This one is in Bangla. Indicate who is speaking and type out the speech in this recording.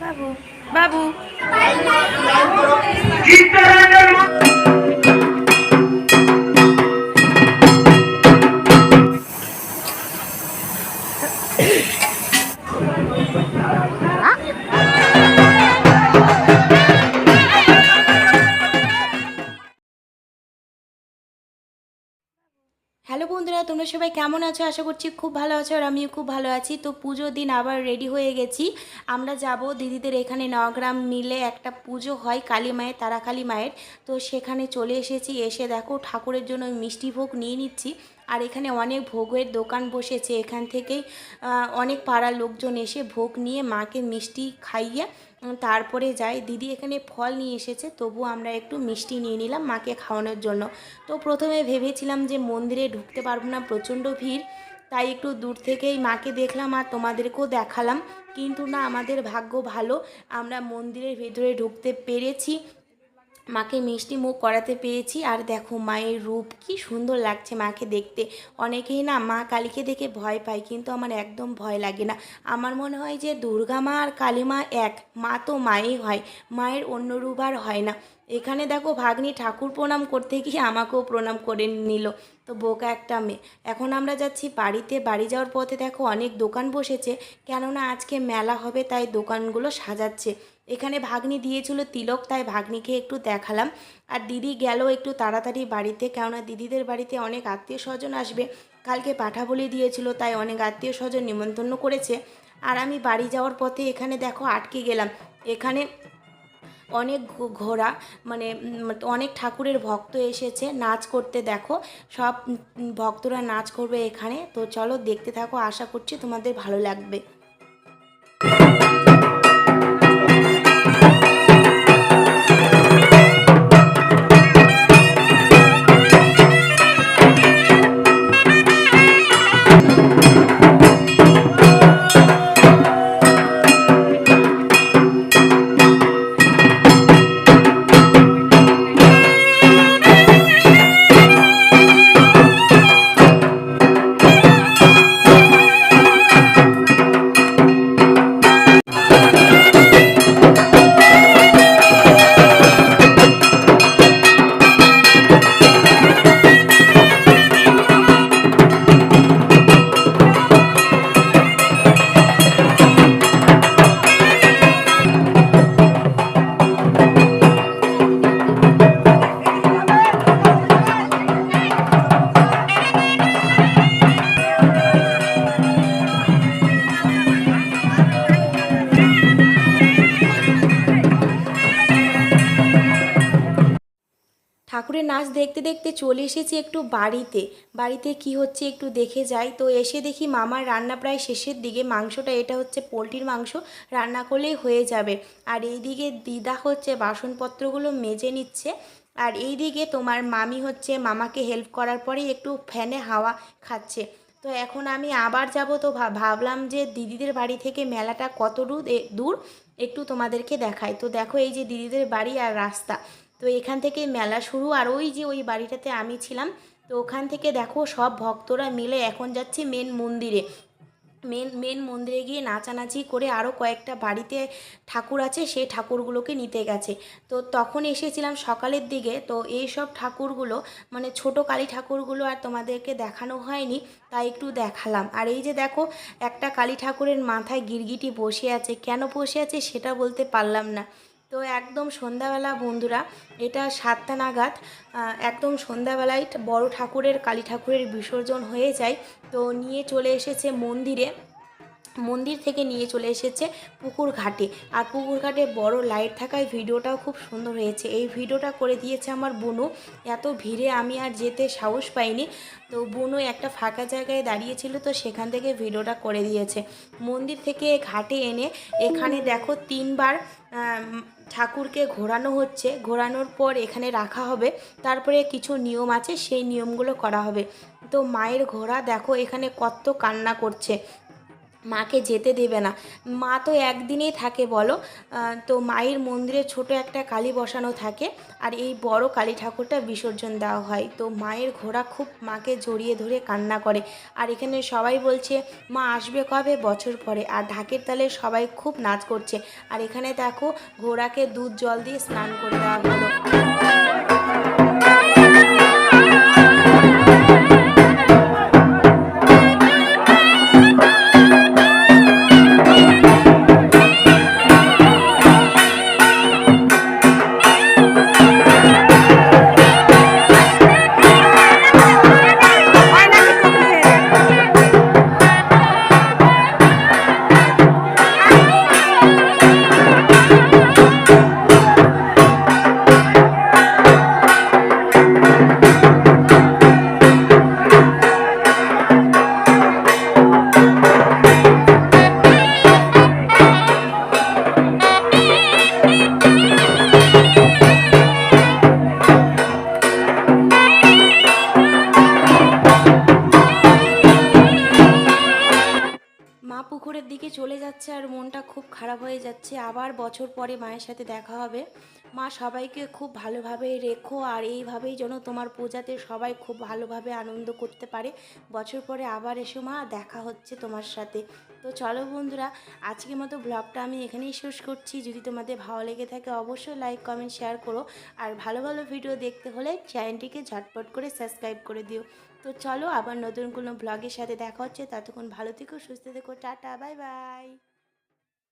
Speaker 1: বাবু বাবু। হ্যালো তোমরা সবাই কেমন আছো? আশা করছি খুব ভালো আছো আর আমিও খুব ভালো আছি। তো পুজোর দিন আবার রেডি হয়ে গেছি। আমরা যাব দিদিদের এখানে নগ্রাম মিলে একটা পুজো হয় কালী মায়ের তারা কালী মায়ের। তো সেখানে চলে এসেছি। এসে দেখো ঠাকুরের জন্য মিষ্টি ভোগ নিয়ে নিচ্ছি। আর এখানে অনেক ভোগের দোকান বসেছে। এখান থেকেই অনেক পাড়ার লোকজন এসে ভোগ নিয়ে মাকে মিষ্টি খাইয়ে তারপরে যাই দিদি এখানে ফল নিয়ে এসেছে, তবু আমরা একটু মিষ্টি নিয়ে নিলাম মাকে খাওয়ানোর জন্য। তো প্রথমে ভেবেছিলাম যে মন্দিরে ঢুকতে পারব না, প্রচণ্ড ভিড়। তাই একটু দূর থেকেই মাকে দেখলাম আর তোমাদেরকেও দেখালাম। কিন্তু না, আমাদের ভাগ্য ভালো। আমরা মন্দিরের ভেতরে ঢুকতে পেরেছি। মাকে মিষ্টি মুখ করাতে পেরেছি আর দেখো মায়ের রূপ কি সুন্দর লাগছে মাকে দেখতে। অনেকেই না মা কালীকে দেখে ভয় পায় কিন্তু আমার একদম ভয় লাগে না। আমার মনে হয় যে দুর্গা মা আর কালী মা এক, মা তো মাই হয়, মায়ের অন্য রূপ আর হয় না। এখানে দেখো ভাগ্নি ঠাকুর প্রণাম করতে গিয়ে আমাকেও প্রণাম করে নিল। তো বোকা একটা মেয়ে। এখন আমরা যাচ্ছি বাড়িতে। বাড়ি যাওয়ার পথে দেখো অনেক দোকান বসেছে। কেননা আজকে মেলা হবে তাই দোকানগুলো সাজাচ্ছে। এখানে ভাগ্নি দিয়েছিল তিলক, তাই ভাগ্নিকে একটু দেখালাম। আর দিদি গেল একটু তাড়াতাড়ি বাড়িতে, কেননা দিদিদের বাড়িতে অনেক আত্মীয় স্বজন আসবে। কালকে পাঠা বলি দিয়েছিল, তাই অনেক আত্মীয় স্বজন নিমন্ত্রণ করেছে। আর আমি বাড়ি যাওয়ার পথে এখানে দেখো আটকে গেলাম। এখানে অনেক ঘো- ঘোড়া মানে অনেক ঠাকুরের ভক্ত এসেছে, নাচ করতে দেখো। সব ভক্তরা নাচ করবে এখানে। তো চলো দেখতে থাকো, আশা করছি তোমাদের ভালো লাগবে। ঠাকুরের নাচ দেখতে দেখতে চলে এসেছি একটু বাড়িতে। বাড়িতে কি হচ্ছে একটু দেখে যাই। তো এসে দেখি মামার রান্না প্রায় শেষের দিকে। মাংসটা, এটা হচ্ছে পোলট্রির মাংস, রান্না করলেই হয়ে যাবে। আর এইদিকে দিদা হচ্ছে বাসনপত্রগুলো মেজে নিচ্ছে। আর এইদিকে তোমার মামি হচ্ছে মামাকে হেল্প করার পরেই একটু ফ্যানে হাওয়া খাচ্ছে। তো এখন আমি আবার যাব। তো ভাব- ভাবলাম যে দিদিদের বাড়ি থেকে মেলাটা কত দূর দূর? একটু তোমাদেরকে দেখাই। তো দেখো এই যে দিদিদের বাড়ি আর রাস্তা। তো এখান থেকে মেলা শুরু আর ওই যে ওই বাড়িটাতে আমি ছিলাম, তো ওখান থেকে দেখো সব ভক্তরা মিলে এখন যাচ্ছে মেন মন্দিরে। মেন মেন মন্দিরে গিয়ে নাচানাচি করে আরও কয়েকটা বাড়িতে ঠাকুর আছে, সেই ঠাকুরগুলোকে নিতে গেছে। তো তখন এসেছিলাম সকালের দিকে, তো এই সব ঠাকুরগুলো মানে ছোট কালী ঠাকুরগুলো আর তোমাদেরকে দেখানো হয়নি, তাই একটু দেখালাম। আর এই যে দেখো, একটা কালী ঠাকুরের মাথায় গিরগিটি বসে আছে। কেন বসে আছে সেটা বলতে পারলাম না। তো একদম সন্ধ্যাবেলা বন্ধুরা, এটা সাতটা নাগাদ একদম সন্ধ্যাবেলায় বড় ঠাকুরের, কালী ঠাকুরের বিসর্জন হয়ে যায়। তো নিয়ে চলে এসেছে মন্দিরে, মন্দির থেকে নিয়ে চলে এসেছে পুকুর ঘাটে। আর পুকুর ঘাটে বড় লাইট থাকায় ভিডিওটাও খুব সুন্দর হয়েছে। এই ভিডিওটা করে দিয়েছে আমার বুনু। এত ভিড়ে আমি আর যেতে সাহস পাইনি। তো বুনু একটা ফাঁকা জায়গায় দাঁড়িয়েছিল, তো সেখান থেকে ভিডিওটা করে দিয়েছে। মন্দির থেকে ঘাটে এনে এখানে দেখো তিনবার ঠাকুরকে ঘোরানো হচ্ছে। ঘোরানোর পর এখানে রাখা হবে। তারপরে কিছু নিয়ম আছে, সেই নিয়মগুলো করা হবে। তো মায়ের ঘোড়া দেখো, এখানে কত কান্না করছে। মাকে যেতে দেবে না। মা তো একদিনেই থাকে বলো। তো মায়ের মন্দিরে ছোট একটা কালী বসানো থাকে আর এই বড় কালী ঠাকুরটা বিসর্জন দেওয়া হয়। তো মায়ের ঘোড়া খুব মাকে জড়িয়ে ধরে কান্না করে। আর এখানে সবাই বলছে, মা আসবে কবে? বছর পরে। আর ঢাকের তালে সবাই খুব নাচ করছে। আর এখানে দেখো, ঘোড়াকে দুধ জল দিয়ে স্নান করে দেওয়া হলো। পুকুরের দিকে চলে যাচ্ছে আর মনটা খুব খারাপ হয়ে যাচ্ছে। আবার বছর পরে মায়ের সাথে দেখা হবে। মা সবাইকে খুব ভালোভাবে রেখো আর এইভাবেই যেন তোমার পূজাতে সবাই খুব ভালোভাবে আনন্দ করতে পারে। বছর পরে আবার এসো মা, দেখা হচ্ছে তোমার সাথে। তো চলো বন্ধুরা, আজকের মতো ব্লগটা আমি এখানেই শেষ করছি। যদি তোমাদের ভালো লেগে থাকে, অবশ্যই লাইক কমেন্ট শেয়ার করো। আর ভালো ভালো ভিডিও দেখতে হলে চ্যানেলটিকে ঝটপট করে সাবস্ক্রাইব করে দিও। তো চলো আবার নতুন কোনো ব্লগের সাথে দেখা হচ্ছে। ততক্ষণ ভালো থেকো, সুস্থ থেকো। Tata bye bye